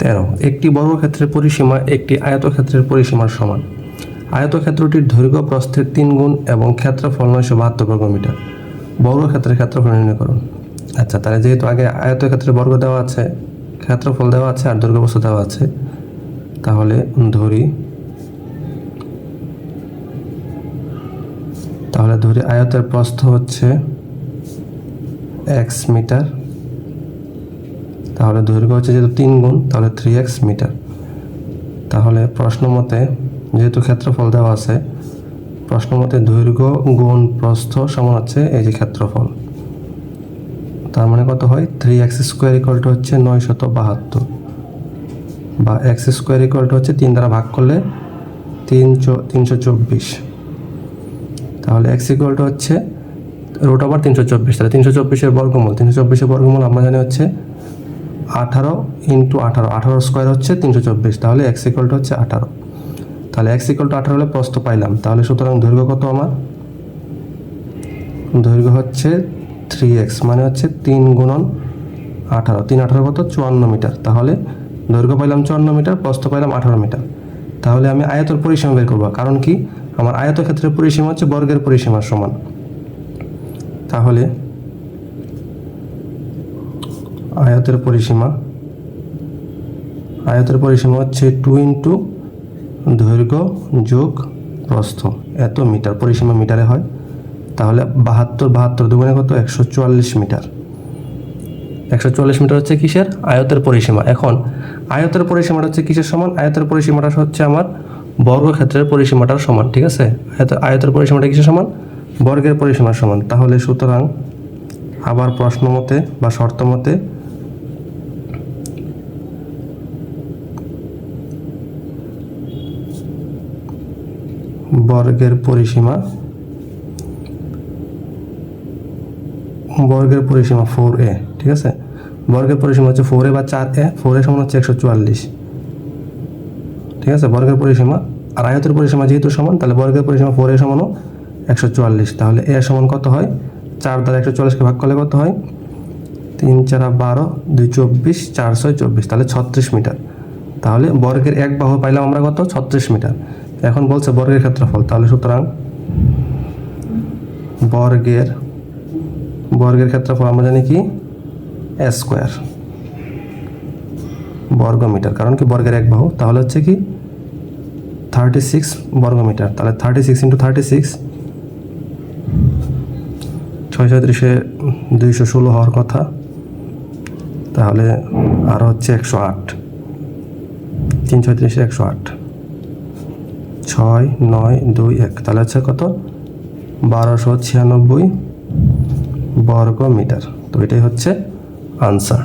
তেরো। একটি বর্গক্ষেত্রের পরিসীমা একটি আয়তক্ষেত্রের পরিসীমার সমান। আয়তক্ষেত্রটির দৈর্ঘ্য প্রস্থের তিন গুণ এবং ক্ষেত্রফল নয়শো বাহাত্তর বর্গমিটার। বর্গক্ষেত্রের ক্ষেত্রফল নির্ণয় করুন। আচ্ছা তাহলে যেহেতু আগে আয়তক্ষেত্রে বর্গ দেওয়া আছে, ক্ষেত্রফল দেওয়া আছে আর প্রস্থ দেওয়া আছে, তাহলে ধরি তাহলে ধরি আয়তের প্রস্থ হচ্ছে এক্স মিটার তাহলে দৈর্ঘ্য হচ্ছে যেহেতু তিন গুণ, তাহলে থ্রি এক্স মিটার তাহলে প্রশ্ন মতে যেহেতু ক্ষেত্রফল দেওয়া আছে, প্রশ্ন মতে দৈর্ঘ্য গুণ প্রস্থ সমান হচ্ছে এই যে ক্ষেত্রফল। তার মানে কত হয়? থ্রি এক্স স্কোয়ার ইকুয়ালটা হচ্ছে নয় শত বাহাত্তর। বা এক্স স্কোয়ার ইকুয়ালটা হচ্ছে তিন দ্বারা ভাগ করলে তিন তিনশো চব্বিশ। তাহলে এক্স ইকুয়ালটা হচ্ছে রুট ওভার তিনশো চব্বিশ। তাহলে তিনশো চব্বিশের বর্গমূল, তিনশো চব্বিশের বর্গমূল আমরা জানি হচ্ছে আঠারো ইন্টু আঠারো আঠারো স্কোয়ার হচ্ছে তিনশো চব্বিশ, তাহলে এক্স ইকুয়ালটা হচ্ছে আঠারো। তাহলে এক্স ইকুয়াল টু আঠারো হলে প্রস্থ পাইলাম, তাহলে সুতরাং দৈর্ঘ্য কত আমার? দৈর্ঘ্য হচ্ছে থ্রি এক্স মানে হচ্ছে তিন গুণন আঠারো। তিন আঠারো কত? চুয়ান্ন মিটার। তাহলে দৈর্ঘ্য পাইলাম চুয়ান্ন মিটার, প্রস্থ পাইলাম আঠারো মিটার। তাহলে আমি আয়তর পরিসীমা বের করব, কারণ কি? আমার আয়তক্ষেত্রের পরিসীমা হচ্ছে বর্গের পরিসীমার সমান। তাহলে আয়তের পরিসীমা। আয়তের পরিসীমা হচ্ছে টু ইন্টু দৈর্ঘ্য যোগ প্রস্থ। এত মিটার, পরিসীমা মিটারে হয়। তাহলে বাহাত্তর বাহাত্তর দুগুণে কত? একশো চুয়াল্লিশ মিটার। একশো চুয়াল্লিশ মিটার হচ্ছে কিসের? আয়তের পরিসীমা। এখন, আয়তের পরিসীমাটা হচ্ছে কিসের সমান? আয়তের পরিসীমাটা হচ্ছে আমার বর্গক্ষেত্রের পরিসীমাটার সমান, ঠিক আছে? আয়ত আয়তের পরিসীমাটা কিসের সমান? বর্গের পরিসীমার সমান। তাহলে সুতরাং আবার প্রশ্ন মতে বা শর্ত মতে বর্গের পরিসীমা বর্গের পরিসীমা ফোর এ ঠিক আছে? বর্গের পরিসীমা হচ্ছে ফোর এ বা চার এ ফোর এ সমান হচ্ছে একশো চুয়াল্লিশ। ঠিক আছে? বর্গের পরিসীমা, আর আয়তের পরিসীমা যেহেতু সমান, তাহলে বর্গের পরিসীমা ফোর এ সমানও একশো চুয়াল্লিশ। তাহলে এ সমান কত হয়? চার দ্বারা একশো চুয়াল্লিশকে ভাগ করলে কত হয়? তিন চারা বারো, দুই চব্বিশ চারশো চব্বিশ। তাহলে ছত্রিশ মিটার। তাহলে বর্গের এক বাহু পাইলাম আমরা কত? ছত্রিশ মিটার। এখন বলছে বর্গের ক্ষেত্রফল, তাহলে সুতরাং বর্গের বর্গের ক্ষেত্রফল আমরা জানি কি? স্কোয়ার বর্গ মিটার কারণ কি বর্গের এক বাহু? তাহলে হচ্ছে কি? থার্টি সিক্স বর্গ মিটার তাহলে thirty six into thirty six ছয় ছয়ত্রিশে দুইশো ষোলো হওয়ার কথা, তাহলে আরও হচ্ছে একশো আট তিন ছয়ত্রিশে একশো আট। ছয় নয় দুই এক। তাহলে হচ্ছে কত? বারোশো ছিয়ানব্বই বর্গ মিটার তো এটাই হচ্ছে আনসার